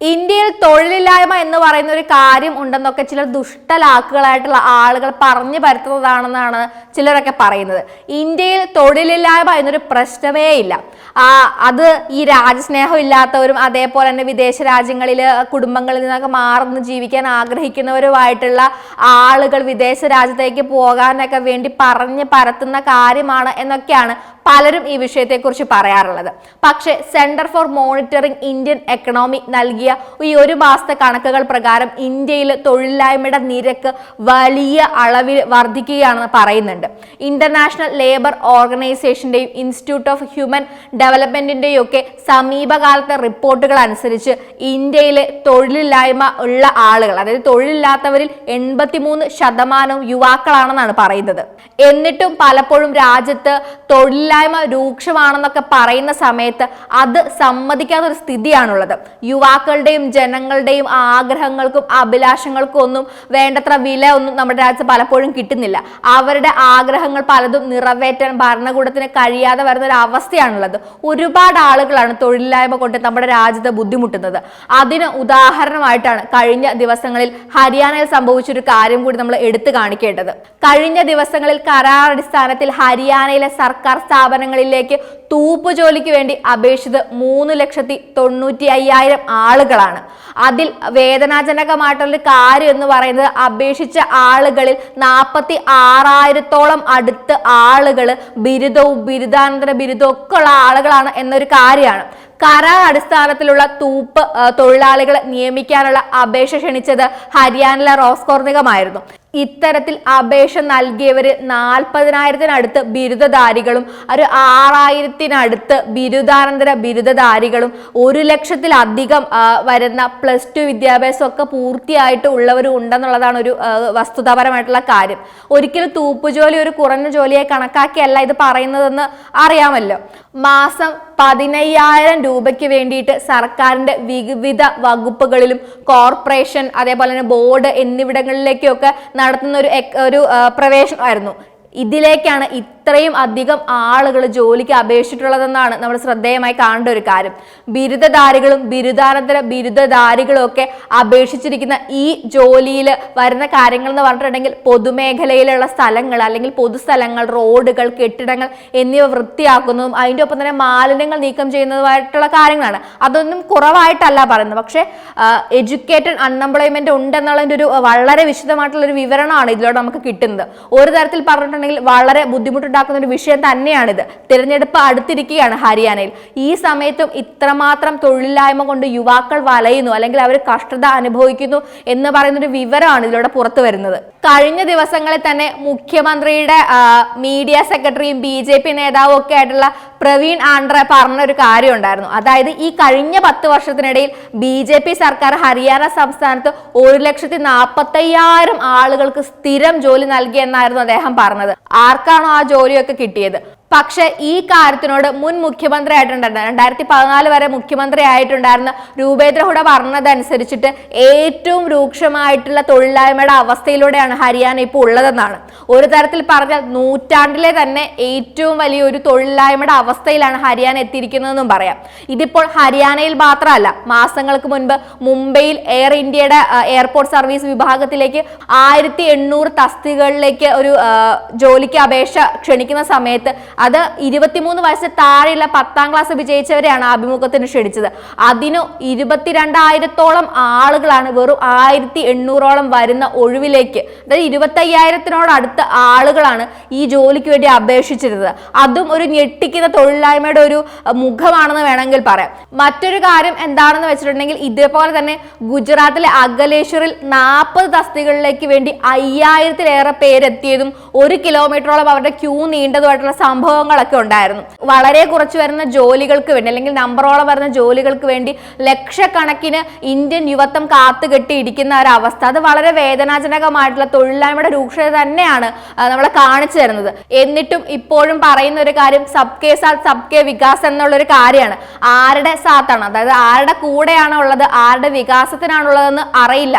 ഇന്ത്യയിൽ തൊഴിലില്ലായ്മ എന്ന് പറയുന്ന ഒരു കാര്യം ഉണ്ടെന്നൊക്കെ ചിലർ ദുഷ്ടലാക്കുകളായിട്ടുള്ള ആളുകൾ പറഞ്ഞു പരത്തുന്നതാണെന്നാണ് ചിലരൊക്കെ പറയുന്നത്. ഇന്ത്യയിൽ തൊഴിലില്ലായ്മ എന്നൊരു പ്രശ്നമേ ഇല്ല. ആ അത് ഈ രാജ്യസ്നേഹം ഇല്ലാത്തവരും അതേപോലെ തന്നെ വിദേശ രാജ്യങ്ങളിൽ കുടുംബങ്ങളിൽ നിന്നൊക്കെ മാറുന്ന ജീവിക്കാൻ ആഗ്രഹിക്കുന്നവരുമായിട്ടുള്ള ആളുകൾ വിദേശ രാജ്യത്തേക്ക് പോകാനൊക്കെ വേണ്ടി പറഞ്ഞ് പരത്തുന്ന കാര്യമാണ് എന്നൊക്കെയാണ് പലരും ഈ വിഷയത്തെക്കുറിച്ച് പറയാറുള്ളത്. പക്ഷേ centre for monitoring Indian economy നൽകിയ ഈ ഒരു മാസത്തെ കണക്കുകൾ പ്രകാരം ഇന്ത്യയിൽ തൊഴിലില്ലായ്മയുടെ നിരക്ക് വലിയ അളവിൽ വർദ്ധിക്കുകയാണെന്ന് പറയുന്നുണ്ട്. ഇന്റർനാഷണൽ ലേബർ ഓർഗനൈസേഷന്റെയും ഇൻസ്റ്റിറ്റ്യൂട്ട് ഓഫ് ഹ്യൂമൻ ഡെവലപ്മെന്റിന്റെയും ഒക്കെ സമീപകാലത്തെ റിപ്പോർട്ടുകൾ അനുസരിച്ച് ഇന്ത്യയിലെ തൊഴിലില്ലായ്മ ഉള്ള ആളുകൾ അതായത് തൊഴിലില്ലാത്തവരിൽ എൺപത്തിമൂന്ന് ശതമാനവും യുവാക്കളാണെന്നാണ് പറയുന്നത്. എന്നിട്ടും പലപ്പോഴും രാജ്യത്ത് തൊഴിലില്ലായ്മ രൂക്ഷമാണെന്നൊക്കെ പറയുന്ന സമയത്ത് അത് സമ്മതിക്കാത്ത ഒരു സ്ഥിതിയാണുള്ളത്. യുവാക്കളുടെയും ജനങ്ങളുടെയും ആഗ്രഹങ്ങൾക്കും അഭിലാഷങ്ങൾക്കും ഒന്നും വേണ്ടത്ര വില ഒന്നും നമ്മുടെ രാജ്യത്ത് പലപ്പോഴും കിട്ടുന്നില്ല. അവരുടെ ആഗ്രഹങ്ങൾ പലതും നിറവേറ്റാൻ ഭരണകൂടത്തിന് കഴിയാതെ വരുന്ന ഒരു അവസ്ഥയാണുള്ളത്. ഒരുപാട് ആളുകളാണ് തൊഴിലില്ലായ്മ കൊണ്ട് നമ്മുടെ രാജ്യത്ത് ബുദ്ധിമുട്ടുന്നത്. അതിന് ഉദാഹരണമായിട്ടാണ് കഴിഞ്ഞ ദിവസങ്ങളിൽ ഹരിയാനയിൽ സംഭവിച്ചൊരു കാര്യം കൂടി നമ്മൾ എടുത്തു കാണിക്കേണ്ടത്. കഴിഞ്ഞ ദിവസങ്ങളിൽ കരാറടിസ്ഥാനത്തിൽ ഹരിയാനയിലെ സർക്കാർ സ്ഥാപനങ്ങളിലേക്ക് തൂപ്പ് ജോലിക്ക് വേണ്ടി അപേക്ഷിച്ചത് മൂന്ന് ലക്ഷത്തി തൊണ്ണൂറ്റി അയ്യായിരം ആളുകളാണ്. അതിൽ വേദനാജനകമായിട്ടുള്ള കാര്യം എന്ന് പറയുന്നത് അപേക്ഷിച്ച ആളുകളിൽ നാൽപ്പത്തി ആറായിരത്തോളം അടുത്ത് ആളുകൾ ബിരുദവും ബിരുദാനന്തര ബിരുദവും ഒക്കെ ഉള്ള ആളുകളാണ് എന്നൊരു കാര്യമാണ്. കരാർ അടിസ്ഥാനത്തിലുള്ള തൂപ്പ് തൊഴിലാളികളെ നിയമിക്കാനുള്ള അപേക്ഷ ക്ഷണിച്ചത് ഹരിയാനയിലെ റോസ്കോർ നിഗമായിരുന്നു ഇത്തരത്തിൽ അപേക്ഷ നൽകിയവര് നാൽപ്പതിനായിരത്തിനടുത്ത് ബിരുദധാരികളും ഒരു ആറായിരത്തിനടുത്ത് ബിരുദാനന്തര ബിരുദധാരികളും ഒരു ലക്ഷത്തിലധികം വരുന്ന പ്ലസ് ടു വിദ്യാഭ്യാസമൊക്കെ പൂർത്തിയായിട്ട് ഉള്ളവരും ഉണ്ടെന്നുള്ളതാണ് ഒരു വസ്തുതാപരമായിട്ടുള്ള കാര്യം. ഒരിക്കലും തൂപ്പുജോലി ഒരു കുറഞ്ഞ ജോലിയായി കണക്കാക്കിയല്ല ഇത് പറയുന്നതെന്ന് അറിയാമല്ലോ. മാസം പതിനയ്യായിരം രൂപയ്ക്ക് വേണ്ടിയിട്ട് സർക്കാരിന്റെ വിവിധ വകുപ്പുകളിലും കോർപ്പറേഷൻ അതേപോലെ തന്നെ ബോർഡ് എന്നിവിടങ്ങളിലേക്കൊക്കെ നടത്തുന്ന ഒരു ഒരു പ്രവേശനമായിരുന്നു. ഇതിലേക്കാണ് ഇത്രയും അധികം ആളുകൾ ജോലിക്ക് അപേക്ഷിച്ചിട്ടുള്ളതെന്നാണ് നമ്മൾ ശ്രദ്ധേയമായി കാണേണ്ട ഒരു കാര്യം. ബിരുദധാരികളും ബിരുദാനന്തര ബിരുദധാരികളും ഒക്കെ അപേക്ഷിച്ചിരിക്കുന്ന ഈ ജോലിയിൽ വരുന്ന കാര്യങ്ങൾ എന്ന് പറഞ്ഞിട്ടുണ്ടെങ്കിൽ പൊതുമേഖലയിലുള്ള സ്ഥലങ്ങൾ അല്ലെങ്കിൽ പൊതുസ്ഥലങ്ങൾ റോഡുകൾ കെട്ടിടങ്ങൾ എന്നിവ വൃത്തിയാക്കുന്നതും അതിന്റെ ഒപ്പം തന്നെ മാലിന്യങ്ങൾ നീക്കം ചെയ്യുന്നതുമായിട്ടുള്ള കാര്യങ്ങളാണ്. അതൊന്നും കുറവായിട്ടല്ല പറയുന്നത്. പക്ഷേ എഡ്യൂക്കേറ്റഡ് അൺഎംപ്ലോയ്മെന്റ് ഉണ്ടെന്നുള്ളതിന്റെ ഒരു വളരെ വിശദമായിട്ടുള്ള ഒരു വിവരണമാണ് ഇതിലൂടെ നമുക്ക് കിട്ടുന്നത്. ഒരു തരത്തിൽ പറഞ്ഞിട്ടുണ്ടെങ്കിൽ വളരെ ബുദ്ധിമുട്ടുണ്ടാക്കുന്ന ഒരു വിഷയം തന്നെയാണിത്. തിരഞ്ഞെടുപ്പ് അടുത്തിരിക്കുകയാണ് ഹരിയാനയിൽ. ഈ സമയത്തും ഇത്രമാത്രം തൊഴിലില്ലായ്മ കൊണ്ട് യുവാക്കൾ വലയുന്നു അല്ലെങ്കിൽ അവർ കഷ്ടത അനുഭവിക്കുന്നു എന്ന് പറയുന്ന ഒരു വിവരമാണ് ഇതിലൂടെ പുറത്തു വരുന്നത്. കഴിഞ്ഞ ദിവസങ്ങളിൽ തന്നെ മുഖ്യമന്ത്രിയുടെ മീഡിയ സെക്രട്ടറിയും ബി ജെ പി നേതാവും ഒക്കെ ആയിട്ടുള്ള പ്രവീൺ ആണ്ട്ര പറഞ്ഞ ഒരു കാര്യം ഉണ്ടായിരുന്നു അതായത് ഈ കഴിഞ്ഞ പത്ത് വർഷത്തിനിടയിൽ ബി ജെ പി സർക്കാർ ഹരിയാന സംസ്ഥാനത്ത് ഒരു ലക്ഷത്തി നാൽപ്പത്തയ്യായിരം ആളുകൾക്ക് സ്ഥിരം ജോലി നൽകി എന്നായിരുന്നു അദ്ദേഹം പറഞ്ഞത്. ആർക്കാണോ ആ ജോലിയൊക്കെ കിട്ടിയത്? പക്ഷെ ഈ കാര്യത്തിനോട് മുൻ മുഖ്യമന്ത്രി ആയിട്ടുണ്ടായിരുന്ന രണ്ടായിരത്തി പതിനാല് വരെ മുഖ്യമന്ത്രി ആയിട്ടുണ്ടായിരുന്ന രൂപേന്ദ്ര ഹുഡ പറഞ്ഞതനുസരിച്ചിട്ട് ഏറ്റവും രൂക്ഷമായിട്ടുള്ള തൊഴിലില്ലായ്മയുടെ അവസ്ഥയിലൂടെയാണ് ഹരിയാന ഇപ്പോൾ ഉള്ളതെന്നാണ്. ഒരു തരത്തിൽ പറഞ്ഞാൽ നൂറ്റാണ്ടിലെ തന്നെ ഏറ്റവും വലിയ ഒരു തൊഴിലില്ലായ്മയുടെ അവസ്ഥയിലാണ് ഹരിയാന എത്തിയിരിക്കുന്നതെന്നും പറയാം. ഇതിപ്പോൾ ഹരിയാനയിൽ മാത്രമല്ല മാസങ്ങൾക്ക് മുൻപ് മുംബൈയിൽ എയർ ഇന്ത്യയുടെ എയർപോർട്ട് സർവീസ് വിഭാഗത്തിലേക്ക് ആയിരത്തി എണ്ണൂറ് തസ്തികകളിലേക്ക് ഒരു ജോലിക്ക് അപേക്ഷ ക്ഷണിക്കുന്ന സമയത്ത് അത് ഇരുപത്തിമൂന്ന് വയസ്സ് താഴെയുള്ള പത്താം ക്ലാസ് വിജയിച്ചവരെയാണ് അഭിമുഖത്തിന് ക്ഷണിച്ചത്. അതിനു ഇരുപത്തിരണ്ടായിരത്തോളം ആളുകളാണ് വെറും ആയിരത്തി എണ്ണൂറോളം വരുന്ന ഒഴിവിലേക്ക് അതായത് ഇരുപത്തയ്യായിരത്തിനോട് അടുത്ത ആളുകളാണ് ഈ ജോലിക്ക് വേണ്ടി അപേക്ഷിച്ചിരുന്നത്. അതും ഒരു ഞെട്ടിക്കുന്ന തൊഴിലില്ലായ്മയുടെ ഒരു മുഖമാണെന്ന് വേണമെങ്കിൽ പറയാം. മറ്റൊരു കാര്യം എന്താണെന്ന് വെച്ചിട്ടുണ്ടെങ്കിൽ ഇതേപോലെ തന്നെ ഗുജറാത്തിലെ അഗലേശ്വറിൽ നാൽപ്പത് തസ്തികളിലേക്ക് വേണ്ടി അയ്യായിരത്തിലേറെ പേരെത്തിയതും ഒരു കിലോമീറ്ററോളം അവരുടെ ക്യൂ നീണ്ടതുമായിട്ടുള്ള സംഭവങ്ങളൊക്കെ ഉണ്ടായിരുന്നു. വളരെ കുറച്ച് വരുന്ന ജോലികൾക്ക് വേണ്ടി അല്ലെങ്കിൽ നമ്പറോളം വരുന്ന ജോലികൾക്ക് വേണ്ടി ലക്ഷക്കണക്കിന് ഇന്ത്യൻ യുവത്വം കാത്തുകെട്ടി ഇരിക്കുന്ന ഒരു അവസ്ഥ. അത് വളരെ വേദനാജനകമായിട്ടുള്ള തൊഴിലില്ലായ്മയുടെ രൂക്ഷത തന്നെയാണ് നമ്മളെ കാണിച്ചു തരുന്നത്. എന്നിട്ടും ഇപ്പോഴും പറയുന്ന ഒരു കാര്യം സബ് കെ സാത്ത് സബ്കെ വികാസ് എന്നുള്ള ഒരു കാര്യമാണ്. ആരുടെ സാത്താണ് അതായത് ആരുടെ കൂടെയാണ് ഉള്ളത് ആരുടെ വികാസത്തിനാണുള്ളതെന്ന് അറിയില്ല.